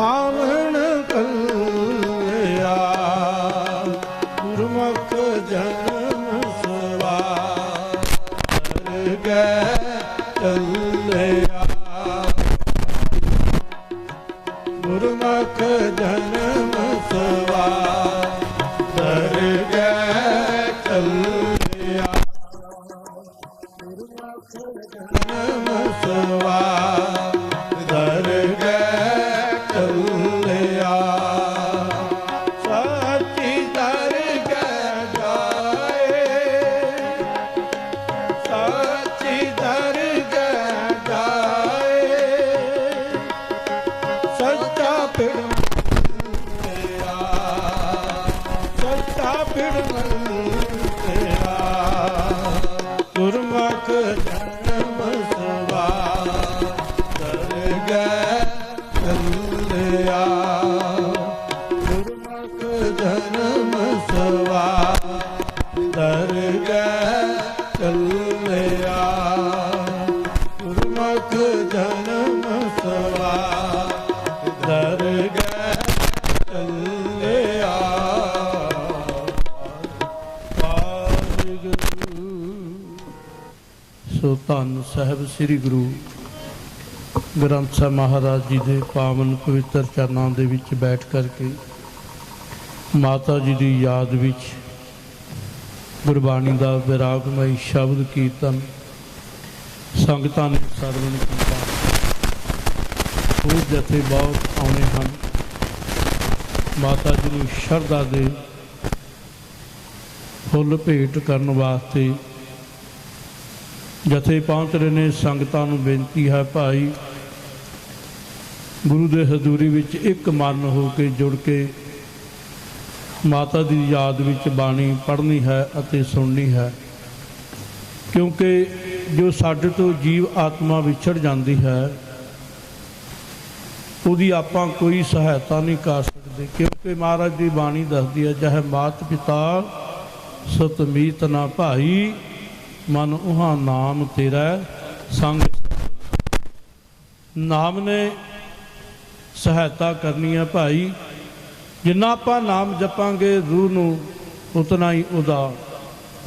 All ਸੋ ਧੰਨ ਸਾਹਿਬ ਸ੍ਰੀ ਗੁਰੂ ਗ੍ਰੰਥ ਸਾਹਿਬ ਮਹਾਰਾਜ ਜੀ ਦੇ ਪਾਵਨ ਪਵਿੱਤਰ ਚਰਨਾਂ ਦੇ ਵਿੱਚ ਬੈਠ ਕਰਕੇ ਮਾਤਾ ਜੀ ਦੀ ਯਾਦ ਵਿੱਚ ਗੁਰਬਾਣੀ ਦਾ ਵਿਰਾਗਮਈ ਸ਼ਬਦ ਕੀਰਤਨ ਸੰਗਤਾਂ ਨੇ ਸਰਵਣ ਕੀਤਾ। ਉਹ ਜਥੇ ਬਹੁਤ ਆਉਣੇ ਹਨ। ਮਾਤਾ ਜੀ ਨੂੰ ਸ਼ਰਧਾ ਦੇ ਫੁੱਲ ਭੇਟ ਕਰਨ ਵਾਸਤੇ ਜਥੇ ਪਹੁੰਚ ਰਹੇ ਨੇ ਸੰਗਤਾਂ ਨੂੰ ਬੇਨਤੀ ਹੈ ਭਾਈ, ਗੁਰੂ ਦੇ ਹਜ਼ੂਰੀ ਵਿੱਚ ਇੱਕ ਮਨ ਹੋ ਕੇ ਜੁੜ ਕੇ ਮਾਤਾ ਦੀ ਯਾਦ ਵਿੱਚ ਬਾਣੀ ਪੜ੍ਹਨੀ ਹੈ ਅਤੇ ਸੁਣਨੀ ਹੈ। ਕਿਉਂਕਿ ਜੋ ਸਾਡੇ ਤੋਂ ਜੀਵ ਆਤਮਾ ਵਿਛੜ ਜਾਂਦੀ ਹੈ, ਉਹਦੀ ਆਪਾਂ ਕੋਈ ਸਹਾਇਤਾ ਨਹੀਂ ਕਰ ਸਕਦੇ। ਕਿਉਂਕਿ ਮਹਾਰਾਜ ਦੀ ਬਾਣੀ ਦੱਸਦੀ ਹੈ ਚਾਹੇ ਮਾਤ ਪਿਤਾ ਸਤਮੀਤ ਨਾ ਭਾਈ ਮਨ ਉਹਾ ਨਾਮ ਤੇਰਾ ਸੰਗ ਨਾਮ ਨੇ ਸਹਾਇਤਾ ਕਰਨੀ ਹੈ ਭਾਈ। ਜਿੰਨਾ ਆਪਾਂ ਨਾਮ ਜਪਾਂਗੇ, ਰੂਹ ਨੂੰ ਉਤਨਾ ਹੀ ਉਹਦਾ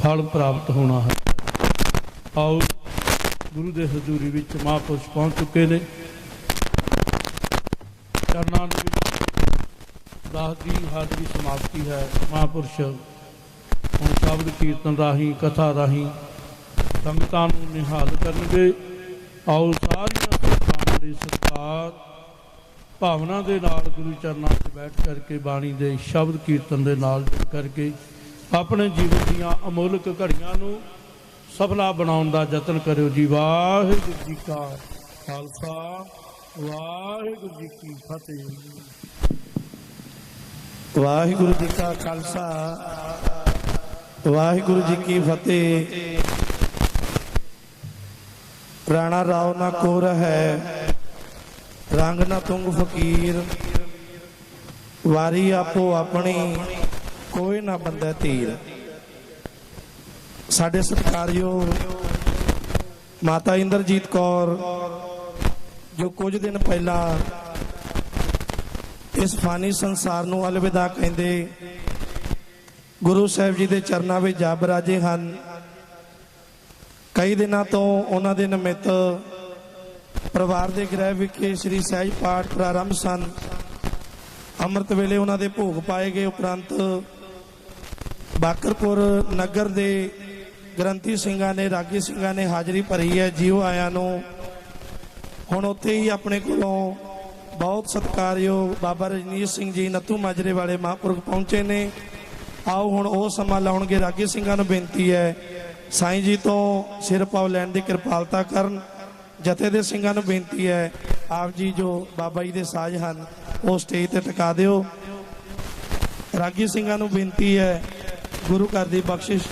ਫਲ ਪ੍ਰਾਪਤ ਹੋਣਾ ਹੈ। ਆਓ, ਗੁਰੂ ਦੇ ਹਜ਼ੂਰੀ ਵਿੱਚ ਮਹਾਂਪੁਰਸ਼ ਪਹੁੰਚ ਚੁੱਕੇ ਨੇ। ਚਰਨਾਂ ਦੇ ਵਿੱਚ ਦਾਸ ਦੀ ਹਾਜ਼ਰੀ ਸਮਾਪਤੀ ਹੈ। ਮਹਾਂਪੁਰਸ਼ ਹੁਣ ਸ਼ਬਦ ਕੀਰਤਨ ਰਾਹੀਂ, ਕਥਾ ਰਾਹੀਂ ਸੰਗਤਾਂ ਨੂੰ ਨਿਹਾਲ ਕਰਨਗੇ। ਆਓ ਸਾਰੀਆਂ ਸੰਗਤਾਂ ਦੇ ਸਤਿਕਾਰ, ਭਾਵਨਾ ਦੇ ਨਾਲ ਗੁਰੂ ਚਰਨਾਂ 'ਚ ਬੈਠ ਕਰਕੇ ਬਾਣੀ ਦੇ ਸ਼ਬਦ ਕੀਰਤਨ ਦੇ ਨਾਲ ਜੁੜ ਕਰਕੇ ਆਪਣੇ ਜੀਵਨ ਦੀਆਂ ਅਮੋਲਕ ਘੜੀਆਂ ਨੂੰ ਸਫਲਾ ਬਣਾਉਣ ਦਾ ਯਤਨ ਕਰਿਓ ਜੀ। ਵਾਹਿਗੁਰੂ ਜੀ ਕਾ ਖਾਲਸਾ, ਵਾਹਿਗੁਰੂ ਜੀ ਕੀ ਫਤਿਹ। ਵਾਹਿਗੁਰੂ ਜੀ ਕਾ ਖਾਲਸਾ, ਵਾਹਿਗੁਰੂ ਜੀ ਕੀ ਫਤਿਹ। ਰਾਣਾ ਰਾਉ ਨਾ ਕੋਰ ਹੈ ਰੰਗ ਨਾ ਤੁੰਗ ਫਕੀਰ, ਵਾਰੀ ਆਪੋ ਆਪਣੀ ਕੋਈ ਨਾ ਬੰਦਾ ਧੀਰ। ਸਾਡੇ ਸਤਿਕਾਰਯੋਗ ਮਾਤਾ ਇੰਦਰਜੀਤ ਕੌਰ, ਜੋ ਕੁਝ ਦਿਨ ਪਹਿਲਾਂ ਇਸ ਫਾਨੀ ਸੰਸਾਰ ਨੂੰ ਅਲਵਿਦਾ ਕਹਿੰਦੇ, ਗੁਰੂ ਸਾਹਿਬ ਜੀ ਦੇ ਚਰਨਾਂ ਵਿੱਚ ਜਾ ਬਰਾਜੇ ਹਨ। ਕਈ ਦਿਨਾਂ ਤੋਂ ਉਹਨਾਂ ਦੇ ਨਿਮਿਤ ਪਰਿਵਾਰ ਦੇ ਗ੍ਰਹਿ ਵਿਖੇ ਸ੍ਰੀ ਸਹਿਜ ਪਾਠ ਪ੍ਰਾਰੰਭ ਸਨ। ਅੰਮ੍ਰਿਤ ਵੇਲੇ ਉਹਨਾਂ ਦੇ ਭੋਗ ਪਾਏ ਗਏ ਉਪਰੰਤ ਬਾਕਰਪੁਰ ਨਗਰ ਦੇ ਗ੍ਰੰਥੀ ਸਿੰਘਾਂ ਨੇ, ਰਾਗੀ ਸਿੰਘਾਂ ਨੇ ਹਾਜ਼ਰੀ ਭਰੀ ਹੈ। ਜੀਵ ਆਇਆਂ ਨੂੰ ਹੁਣ ਉੱਥੇ ਹੀ ਆਪਣੇ ਕੋਲੋਂ ਬਹੁਤ ਸਤਿਕਾਰਯੋਗ ਬਾਬਾ ਰਜਨੀਤ ਸਿੰਘ ਜੀ ਨੱਤੂ ਮਾਜਰੇ ਵਾਲੇ ਮਹਾਂਪੁਰਖ ਪਹੁੰਚੇ ਨੇ। ਆਓ ਹੁਣ ਉਹ ਸਮਾਂ ਲਾਉਣਗੇ। ਰਾਗੀ ਸਿੰਘਾਂ ਨੂੰ ਬੇਨਤੀ ਹੈ ਸਾਈਂ ਜੀ ਤੋਂ ਸਿਰ ਪਾਉ ਲੈਣ ਦੀ ਕਿਰਪਾਲਤਾ ਕਰਨ। ਜਥੇ ਦੇ ਸਿੰਘਾਂ ਨੂੰ ਬੇਨਤੀ ਹੈ, ਆਪ ਜੀ ਜੋ ਬਾਬਾ ਜੀ ਦੇ ਸਾਜ਼ ਹਨ, ਉਹ ਸਟੇਜ ਤੇ ਟਿਕਾ ਦਿਓ। ਰਾਗੀ ਸਿੰਘਾਂ ਨੂੰ ਬੇਨਤੀ ਹੈ, ਗੁਰੂ ਘਰ ਦੀ ਬਖਸ਼ਿਸ਼,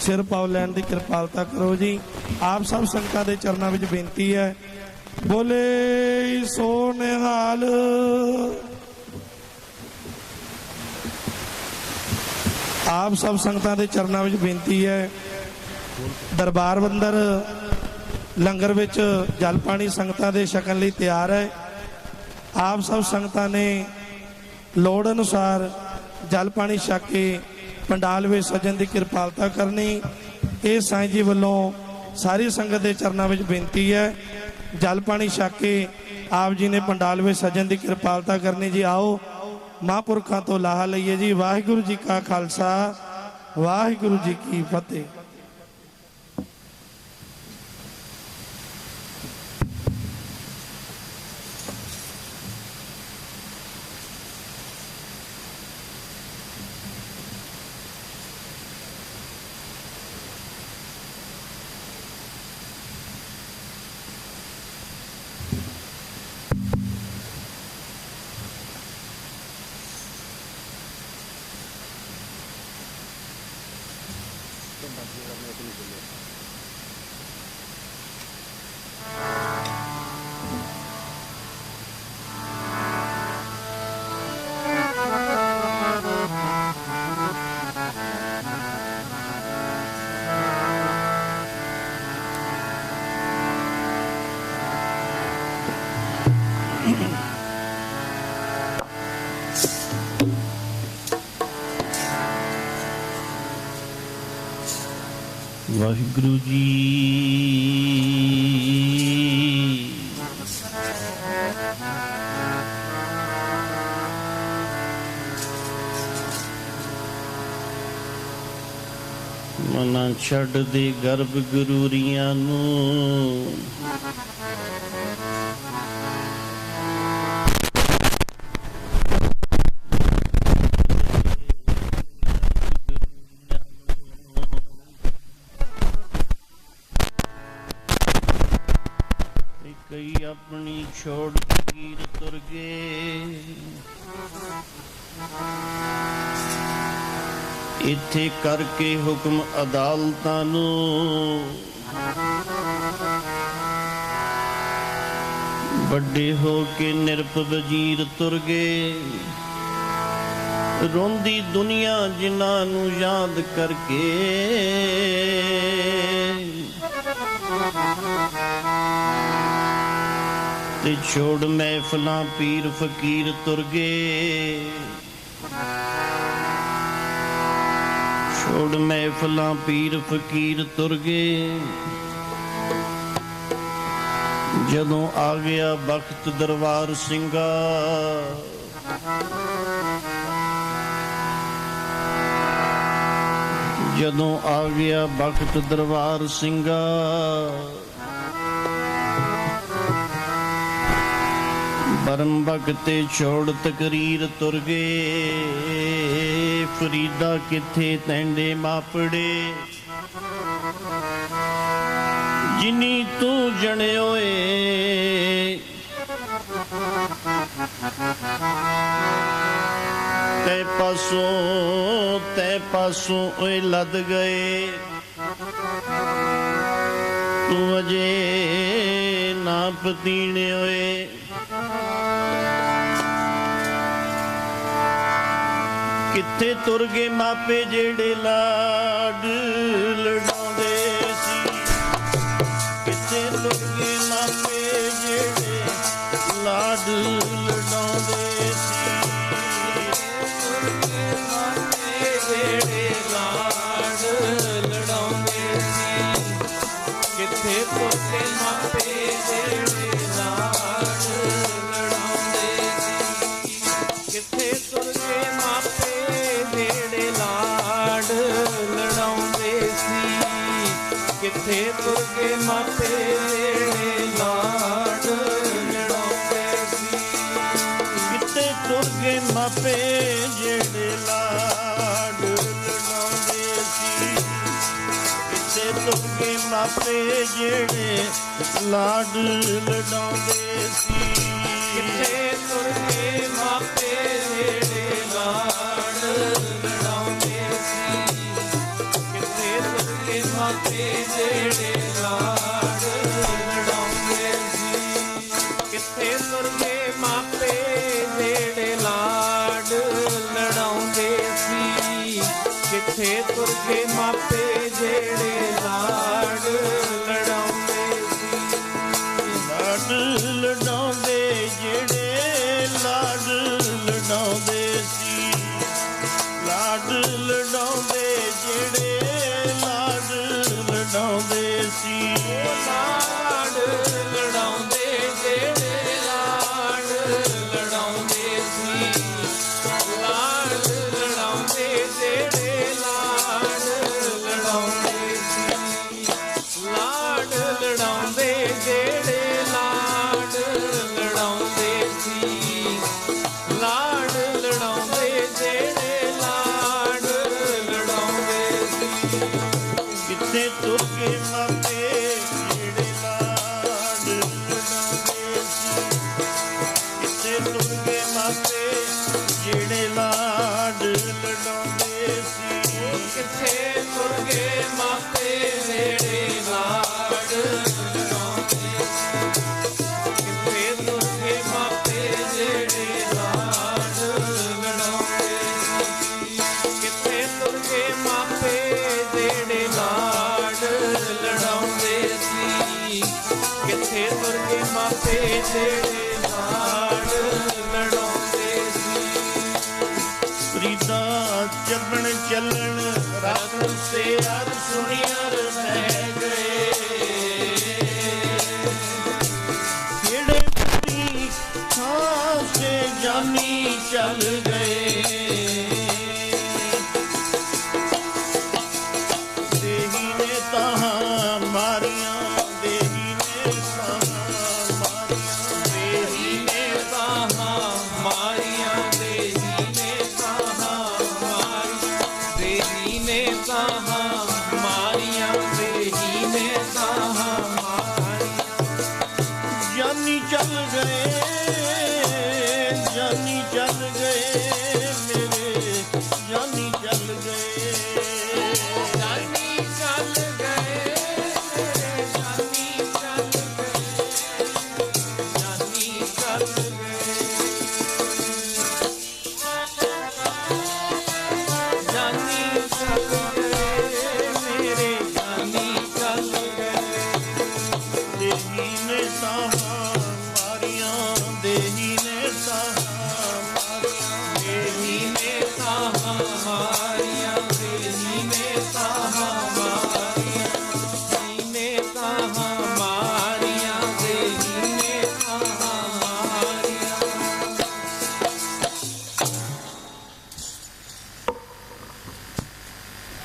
ਸਿਰ ਪਾਉ ਲੈਣ ਦੀ ਕਿਰਪਾਲਤਾ ਕਰੋ ਜੀ। ਆਪ ਸਭ ਸੰਗਤਾਂ ਦੇ ਚਰਨਾਂ ਵਿੱਚ ਬੇਨਤੀ ਹੈ, ਬੋਲੇ ਸੋ ਨਿਹਾਲ ਆਪ ਸਭ ਸੰਗਤਾਂ ਦੇ ਚਰਨਾਂ ਵਿੱਚ ਬੇਨਤੀ ਹੈ ਦਰਬਾਰ ਬੰਦਰ ਲੰਗਰ ਵਿੱਚ ਜਲ ਪਾਣੀ ਸੰਗਤਾਂ ਦੇ ਛਕਣ ਲਈ ਤਿਆਰ ਹੈ। ਆਪ ਸਭ ਸੰਗਤਾਂ ਨੇ ਲੋੜ ਅਨੁਸਾਰ ਜਲ ਪਾਣੀ ਛਕ ਕੇ ਪੰਡਾਲ ਵਿੱਚ ਸਜਣ ਦੀ ਕਿਰਪਾਲਤਾ ਕਰਨੀ। ਇਹ ਸਾਈਂ ਜੀ ਵੱਲੋਂ ਸਾਰੀ ਸੰਗਤ ਦੇ ਚਰਨਾਂ ਵਿੱਚ ਬੇਨਤੀ ਹੈ। ਜਲ ਪਾਣੀ ਛਕ ਕੇ ਆਪ ਜੀ ਨੇ ਪੰਡਾਲ ਵਿੱਚ ਸਜਣ ਦੀ ਕਿਰਪਾਲਤਾ ਕਰਨੀ। ਜੀ ਆਓ, ਮਹਾਂਪੁਰਖਾਂ ਤੋਂ ਲਾਹਾ ਲਈਏ ਜੀ। ਵਾਹਿਗੁਰੂ ਜੀ ਕਾ ਖਾਲਸਾ, ਵਾਹਿਗੁਰੂ ਜੀ ਕੀ ਫਤਿਹ। ਵਾਹਿਗੁਰੂ ਜੀ। ਮਨਾਂ ਛੱਡ ਦੇ ਗਰਭ ਗੁਰੂਰੀਆਂ ਨੂੰ। ਇੱਥੇ ਕਰਕੇ ਹੁਕਮ ਅਦਾਲਤਾਂ ਨੂੰ। ਵੱਡੇ ਹੋ ਕੇ ਨਿਰਪ ਵਜ਼ੀਰ ਤੁਰ ਗਏ। ਰੋਂਦੀ ਦੁਨੀਆ ਜਿਨ੍ਹਾਂ ਨੂੰ ਯਾਦ ਕਰਕੇ। ਤੇ ਛੋੜ ਮਹਿਫਲਾਂ ਪੀਰ ਫਕੀਰ ਤੁਰ ਗਏ। ਛੋੜ ਮਹਿਫਲਾਂ ਪੀਰ ਫਕੀਰ ਤੁਰ ਗਏ ਜਦੋਂ ਆ ਗਿਆ ਵਕਤ ਦਰਬਾਰ ਸਿੰਘਾ। ਜਦੋਂ ਆ ਗਿਆ ਵਕਤ ਦਰਬਾਰ ਸਿੰਘਾ। ਬਰਮ ਬਗਤੇ ਛੋੜ ਤਕਰੀਰ ਤੁਰ ਗਏ ਫਰੀਦਾ ਕਿੱਥੇ ਤੈਂਡੇ ਮਾਪੜੇ? ਜਿਨੀ ਤੂੰ ਜਣਿਓਏ, ਤੈ ਪਾਸੋਂ ਤੈ ਪਾਸੋਂ ਓਏ ਲੱਦ ਗਏ। ਤੂੰ ਅਜੇ ਨਾ ਪਤੀਣੇ ਓਏ ਕਿੱਥੇ ਤੁਰ ਗਏ ਮਾਪੇ ਜਿਹੜੇ ਲਾਡ ਲੜਾਉਂਦੇ ਗਏ ਜਿਹੜੇ ਲਾਡ ਲੜਾਉਂਦੇ ਸੀ ਕਿਤੇ ਤੁਰ ਮਾਪੇ ਜਿਹੜੇ ਲਾਡ ਲੜਾਉਂਦੇ ਸੀ। ਗਏ ਮਾਪੇ ਜਿਹੜੇ ਲਾਡ ਲੜਾਉਂਦੇ ਸੀ ਫਰੀਦਾ ਚੱਬਣ ਚੱਲਣ ਰਤਨ ਸੇ ਅਰ ਸੁਣੀਅਰ ਰਹਿ ਗਏ ਜਿਹੜੇ ਪਤੀ ਖਾਸੇ ਜਾਨੀ ਚੱਲ ਗਏ?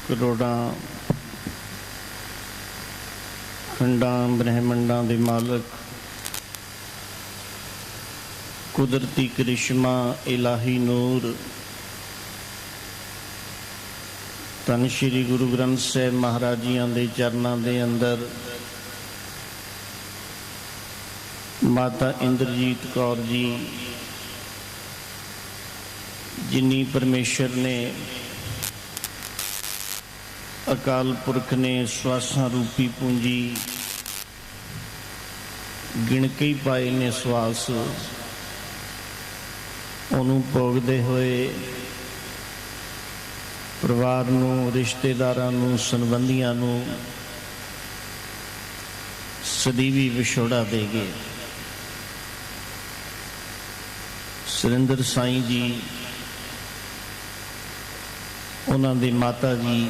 ਕਰੋੜਾਂ ਖੰਡਾਂ ਬ੍ਰਹਿਮੰਡਾਂ ਦੇ ਮਾਲਕ ਕੁਦਰਤੀ ਕਰਿਸ਼ਮਾ ਇਲਾਹੀ ਨੂਰ ਧੰਨ ਸ਼੍ਰੀ ਗੁਰੂ ਗ੍ਰੰਥ ਸਾਹਿਬ ਮਹਾਰਾਜ ਜੀਆਂ ਦੇ ਚਰਨਾਂ ਦੇ ਅੰਦਰ ਮਾਤਾ ਇੰਦਰਜੀਤ ਕੌਰ ਜੀ, ਜਿਨੀ ਪਰਮੇਸ਼ਰ ਨੇ ਅਕਾਲ ਪੁਰਖ ਨੇ ਸਵਾਸਾਂ ਰੂਪੀ ਪੂੰਜੀ ਗਿਣ ਕੇ ਹੀ ਪਾਏ ਨੇ ਸਵਾਸ, ਉਹਨੂੰ ਭੋਗਦੇ ਹੋਏ ਪਰਿਵਾਰ ਨੂੰ, ਰਿਸ਼ਤੇਦਾਰਾਂ ਨੂੰ, ਸੰਬੰਧੀਆਂ ਨੂੰ ਸਦੀਵੀ ਵਿਛੋੜਾ ਦੇ ਗਏ ਸੁਰਿੰਦਰ ਸਾਈਂ ਜੀ, ਉਹਨਾਂ ਦੇ ਮਾਤਾ ਜੀ,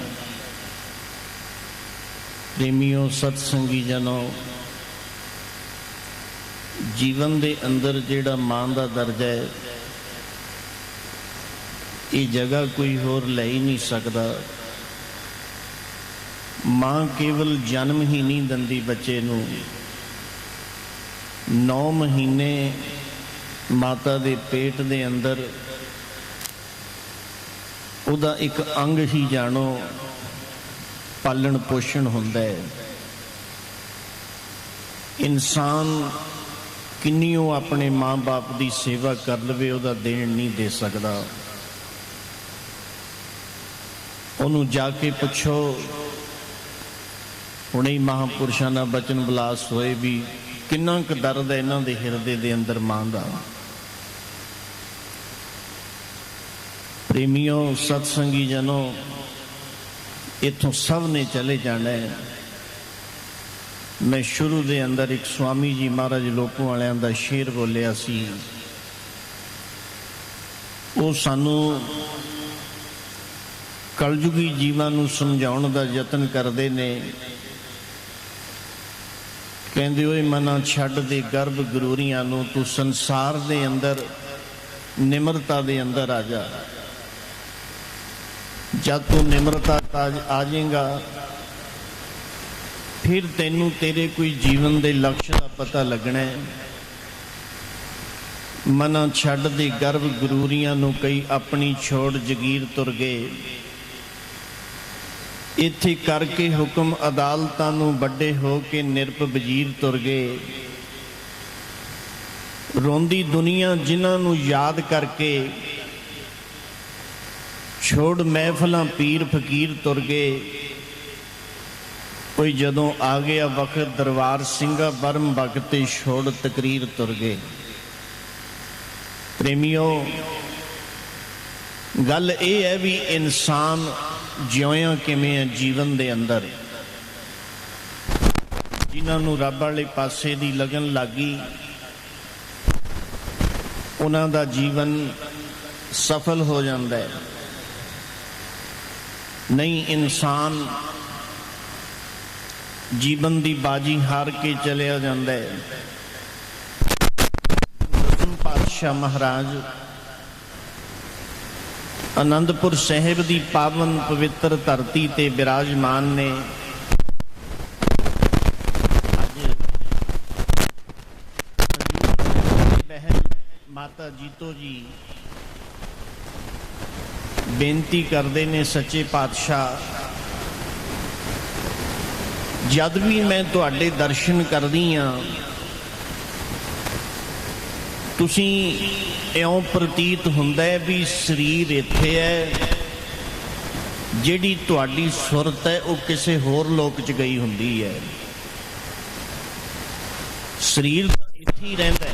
ਪ੍ਰੇਮਿਓ, ਸਤਸੰਗੀ ਜਨੋ, ਜੀਵਨ ਦੇ ਅੰਦਰ ਜਿਹੜਾ ਮਾਂ ਦਾ ਦਰਜਾ ਹੈ ਇਹ ਜਗ੍ਹਾ ਕੋਈ ਹੋਰ ਲੈ ਹੀ ਨਹੀਂ ਸਕਦਾ। ਮਾਂ ਕੇਵਲ ਜਨਮ ਹੀ ਨਹੀਂ ਦਿੰਦੀ ਬੱਚੇ ਨੂੰ। 9 ਮਹੀਨੇ ਮਾਤਾ ਦੇ ਪੇਟ ਦੇ ਅੰਦਰ ਉਹਦਾ ਇੱਕ ਅੰਗ ਹੀ ਜਾਣੋ, ਪਾਲਣ ਪੋਸ਼ਣ ਹੁੰਦਾ ਹੈ। ਇਨਸਾਨ ਕਿੰਨੀ ਉਹ ਆਪਣੇ ਮਾਂ-ਬਾਪ ਦੀ ਸੇਵਾ ਕਰ ਲਵੇ, ਉਹਦਾ ਦੇਣ ਨਹੀਂ ਦੇ ਸਕਦਾ। ਉਹਨੂੰ ਜਾ ਕੇ ਪੁੱਛੋ, ਹੁਣੇ ਹੀ ਮਹਾਪੁਰਸ਼ਾਂ ਦਾ ਬਚਨ ਬਲਾਸ ਹੋਏ ਵੀ ਕਿੰਨਾ ਕੁ ਦਰਦ ਹੈ ਇਹਨਾਂ ਦੇ ਹਿਰਦੇ ਦੇ ਅੰਦਰ ਮਾਂ ਦਾ। ਪ੍ਰੇਮਿਓ, ਸਤਸੰਗੀ ਜਨੋ, ਇੱਥੋਂ ਸਭ ਨੇ ਚਲੇ ਜਾਣਾ ਹੈ। ਮੈਂ ਸ਼ੁਰੂ ਦੇ ਅੰਦਰ ਇੱਕ ਸਵਾਮੀ ਜੀ ਮਹਾਰਾਜ ਲੋਕੋਂ ਵਾਲਿਆਂ ਦਾ ਸ਼ੇਰ ਬੋਲਿਆ ਸੀ, ਉਹ ਸਾਨੂੰ ਕਲਯੁਗੀ ਜੀਵਾਂ ਨੂੰ ਸਮਝਾਉਣ ਦਾ ਯਤਨ ਕਰਦੇ ਨੇ। ਕਹਿੰਦੇ, ਓਏ ਮਨਾ ਛੱਡ ਦੇ ਗਰਭ ਗਰੂਰੀਆਂ ਨੂੰ, ਤੂੰ ਸੰਸਾਰ ਦੇ ਅੰਦਰ, ਨਿਮਰਤਾ ਦੇ ਅੰਦਰ ਆ ਜਾ। ਜਦ ਤੂੰ ਨਿਮਰਤਾ ਆ ਜਾਏਗਾ, ਫਿਰ ਤੈਨੂੰ ਤੇਰੇ ਕੋਈ ਜੀਵਨ ਦੇ ਲਕਸ਼ ਦਾ ਪਤਾ ਲੱਗਣਾ ਹੈ। ਮਨਾ ਛੱਡ ਦੇ ਗਰਭ ਗਰੂਰੀਆਂ ਨੂੰ ਕਈ ਆਪਣੀ ਛੋੜ ਜਗੀਰ ਤੁਰ ਗਏ। ਇੱਥੇ ਕਰਕੇ ਹੁਕਮ ਅਦਾਲਤਾਂ ਨੂੰ ਵੱਡੇ ਹੋ ਕੇ ਨਿਰਪ ਵਜ਼ੀਰ ਤੁਰ ਗਏ। ਰੋਂਦੀ ਦੁਨੀਆ ਜਿਨ੍ਹਾਂ ਨੂੰ ਯਾਦ ਕਰਕੇ ਛੋੜ ਮਹਿਫਲਾਂ ਪੀਰ ਫਕੀਰ ਤੁਰ ਗਏ। ਕੋਈ ਜਦੋਂ ਆ ਗਿਆ ਵਕਤ ਦਰਬਾਰ ਸਿੰਘਾ ਬਰਮ ਭਗਤੇ ਛੋੜ ਤਕਰੀਰ ਤੁਰ ਗਏ। ਪ੍ਰੇਮਿਓ, ਗੱਲ ਇਹ ਹੈ ਵੀ ਇਨਸਾਨ ਜਿਉਂ ਕਿਵੇਂ ਹੈ ਜੀਵਨ ਦੇ ਅੰਦਰ ਜਿਨ੍ਹਾਂ ਨੂੰ ਰੱਬ ਵਾਲੇ ਪਾਸੇ ਦੀ ਲਗਨ ਲੱਗੀ, ਉਹਨਾਂ ਦਾ ਜੀਵਨ ਸਫਲ ਹੋ ਜਾਂਦਾ ਹੈ। ਨਹੀਂ ਇਨਸਾਨ ਜੀਵਨ ਦੀ ਬਾਜੀ ਹਾਰ ਕੇ ਚਲਿਆ ਜਾਂਦਾ ਹੈ। ਪਾਤਸ਼ਾਹ ਮਹਾਰਾਜ ਅਨੰਦਪੁਰ ਸਾਹਿਬ ਦੀ ਪਾਵਨ ਪਵਿੱਤਰ ਧਰਤੀ ਤੇ ਬਿਰਾਜਮਾਨ ਨੇ ਅੱਜ ਬਹਿਨ ਮਾਤਾ ਜੀਤੋ ਜੀ ਬੇਨਤੀ ਕਰਦੇ ਨੇ ਸੱਚੇ ਪਾਤਸ਼ਾਹ, ਜਦ ਵੀ ਮੈਂ ਤੁਹਾਡੇ ਦਰਸ਼ਨ ਕਰਦੀ ਆ ਤੁਸੀਂ ਇਉਂ ਪ੍ਰਤੀਤ ਹੁੰਦਾ ਹੈ ਵੀ ਸਰੀਰ ਇੱਥੇ ਹੈ, ਜਿਹੜੀ ਤੁਹਾਡੀ ਸੁਰਤ ਹੈ, ਉਹ ਕਿਸੇ ਹੋਰ ਲੋਕ 'ਚ ਗਈ ਹੁੰਦੀ ਹੈ। ਸਰੀਰ ਤਾਂ ਇੱਥੇ ਹੀ ਰਹਿੰਦਾ ਹੈ।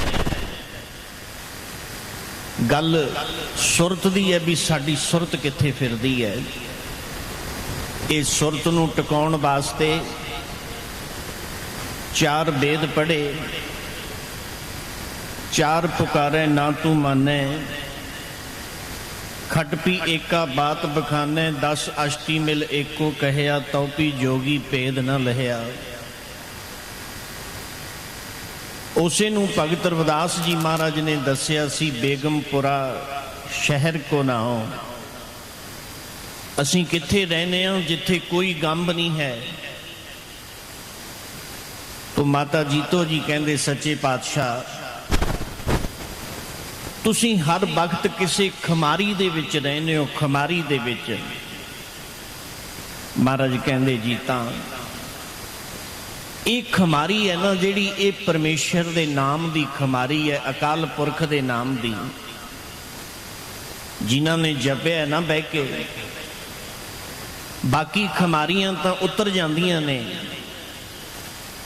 ਗੱਲ ਸੁਰਤ ਦੀ ਹੈ ਵੀ ਸਾਡੀ ਸੁਰਤ ਕਿੱਥੇ ਫਿਰਦੀ ਹੈ। ਇਹ ਸੁਰਤ ਨੂੰ ਟਿਕਾਉਣ ਵਾਸਤੇ ਚਾਰ ਵੇਦ ਪੜ੍ਹੇ। ਚਾਰ ਪੁਕਾਰੇ ਨਾ ਤੂੰ ਮਾਨੈ। ਖਟਪੀ ਏਕਾ ਬਾਤ ਬਖਾਨੇ 10 ਅਸ਼ਟੀ ਮਿਲ ਏਕੋ ਕਹਿਆ ਤਉਪੀ ਜੋਗੀ ਭੇਦ ਨਾ ਲਹਿਆ। ਉਸੇ ਨੂੰ ਭਗਤ ਰਵਿਦਾਸ ਜੀ ਮਹਾਰਾਜ ਨੇ ਦੱਸਿਆ ਸੀ, ਬੇਗਮਪੁਰਾ ਸ਼ਹਿਰ ਕੋ ਨਾਓ ਅਸੀਂ ਕਿੱਥੇ ਰਹਿੰਦੇ ਹਾਂ ਜਿੱਥੇ ਕੋਈ ਗੰਭ ਨਹੀਂ ਹੈ। ਤੋ ਮਾਤਾ ਜੀਤੋ ਜੀ ਕਹਿੰਦੇ, ਸੱਚੇ ਪਾਤਸ਼ਾਹ ਤੁਸੀਂ ਹਰ ਵਕਤ ਕਿਸੇ ਖਮਾਰੀ ਦੇ ਵਿੱਚ ਰਹਿੰਦੇ ਹੋ, ਖਮਾਰੀ ਦੇ ਵਿੱਚ। ਮਹਾਰਾਜ ਕਹਿੰਦੇ ਜੀ ਤਾਂ, ਇਹ ਖਮਾਰੀ ਹੈ ਨਾ ਜਿਹੜੀ ਇਹ ਪਰਮੇਸ਼ਰ ਦੇ ਨਾਮ ਦੀ ਖਮਾਰੀ ਹੈ, ਅਕਾਲ ਪੁਰਖ ਦੇ ਨਾਮ ਦੀ। ਜਿਨ੍ਹਾਂ ਨੇ ਜਪਿਆ ਨਾ ਬਹਿ ਕੇ। ਬਾਕੀ ਖਮਾਰੀਆਂ ਤਾਂ ਉਤਰ ਜਾਂਦੀਆਂ ਨੇ।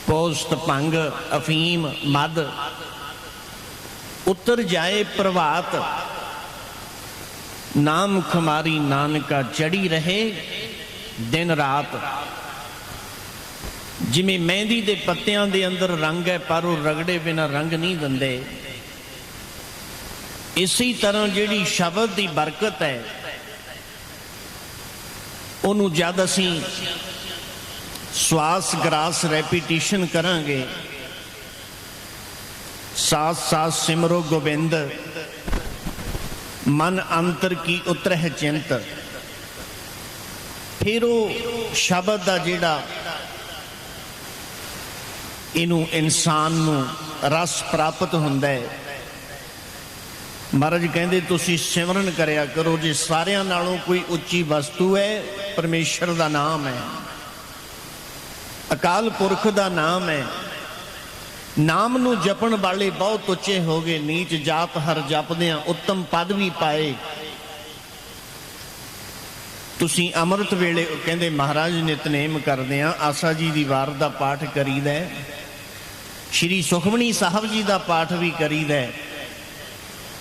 ਪੋਸਟ ਭੰਗ, ਅਫੀਮ ਮਦ ਉਤਰ ਜਾਏ ਪ੍ਰਭਾਤ। ਨਾਮ ਖਮਾਰੀ ਨਾਨਕਾ ਚੜੀ ਰਹੇ ਦਿਨ ਰਾਤ। ਜਿਵੇਂ ਮਹਿੰਦੀ ਦੇ ਪੱਤਿਆਂ ਦੇ ਅੰਦਰ ਰੰਗ ਹੈ, ਪਰ ਉਹ ਰਗੜੇ ਬਿਨਾ ਰੰਗ ਨਹੀਂ ਦਿੰਦੇ। ਇਸੇ ਤਰ੍ਹਾਂ ਜਿਹੜੀ ਸ਼ਬਦ ਦੀ ਬਰਕਤ ਹੈ, ਉਹਨੂੰ ਜਦ ਅਸੀਂ ਸਵਾਸ ਗਰਾਸ ਰੈਪੀਟੀਸ਼ਨ ਕਰਾਂਗੇ ਸਾਥ ਸਾਸ ਸਿਮਰੋ ਗੋਬਿੰਦ। ਮਨ ਅੰਤਰ ਕੀ ਉਤਰਹਿ ਚਿੰਤ। ਫਿਰ ਉਹ ਸ਼ਬਦ ਦਾ ਜਿਹੜਾ ਇਹਨੂੰ ਇਨਸਾਨ ਨੂੰ ਰਸ ਪ੍ਰਾਪਤ ਹੁੰਦਾ ਹੈ। ਮਹਾਰਾਜ ਕਹਿੰਦੇ, ਤੁਸੀਂ ਸਿਮਰਨ ਕਰਿਆ ਕਰੋ ਜੇ ਸਾਰਿਆਂ ਨਾਲੋਂ ਕੋਈ ਉੱਚੀ ਵਸਤੂ ਹੈ, ਪਰਮੇਸ਼ਰ ਦਾ ਨਾਮ ਹੈ। ਅਕਾਲ ਪੁਰਖ ਦਾ ਨਾਮ ਹੈ। ਨਾਮ ਨੂੰ ਜਪਣ ਵਾਲੇ ਬਹੁਤ ਉੱਚੇ ਹੋ ਗਏ, ਨੀਚ ਜਾਤ ਹਰ ਜਪਦਿਆਂ ਉੱਤਮ ਪਦ ਵੀ ਪਾਏ। ਤੁਸੀਂ ਅੰਮ੍ਰਿਤ ਵੇਲੇ ਕਹਿੰਦੇ, ਮਹਾਰਾਜ, ਨਿਤਨੇਮ ਕਰਦੇ ਆ, ਆਸਾ ਜੀ ਦੀ ਵਾਰ ਦਾ ਪਾਠ ਕਰੀਦਾ ਸ਼੍ਰੀ ਸੁਖਮਣੀ ਸਾਹਿਬ ਜੀ ਦਾ ਪਾਠ ਵੀ ਕਰੀਦਾ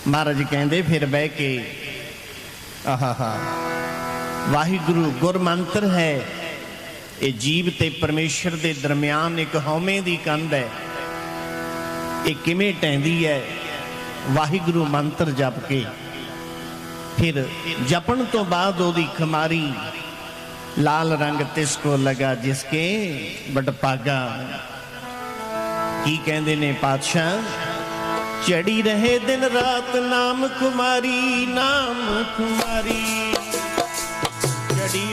ਮਹਾਰਾਜ ਕਹਿੰਦੇ, ਫਿਰ ਬਹਿ ਕੇ, ਆਹਾਹਾ, ਵਾਹਿਗੁਰੂ ਗੁਰਮੰਤਰ ਹੈ। ਇਹ ਜੀਵ ਤੇ ਪਰਮੇਸ਼ਰ ਦੇ ਦਰਮਿਆਨ ਇੱਕ ਹਉਮੈ ਦੀ ਕੰਧ ਹੈ। ਇਹ ਕਿਵੇਂ ਟੈਂਦੀ ਹੈ? ਵਾਹਿਗੁਰੂ ਮੰਤਰ ਜਪ ਕੇ ਫਿਰ ਜਪਣ ਤੋਂ ਬਾਅਦ ਉਹਦੀ ਖਮਾਰੀ ਲਾਲ ਰੰਗ ਤਿਸ ਕੋ ਲਗਾ ਜਿਸਕੇ ਬਟਪਾਗਾ ਕੀ ਕਹਿੰਦੇ ਨੇ ਪਾਤਸ਼ਾਹ? ਚੜੀ ਰਹੇ ਦਿਨ ਰਾਤ ਨਾਮ ਕੁਮਾਰੀ ਨਾਮ ਕੁਮਾਰੀ ਚੜੀ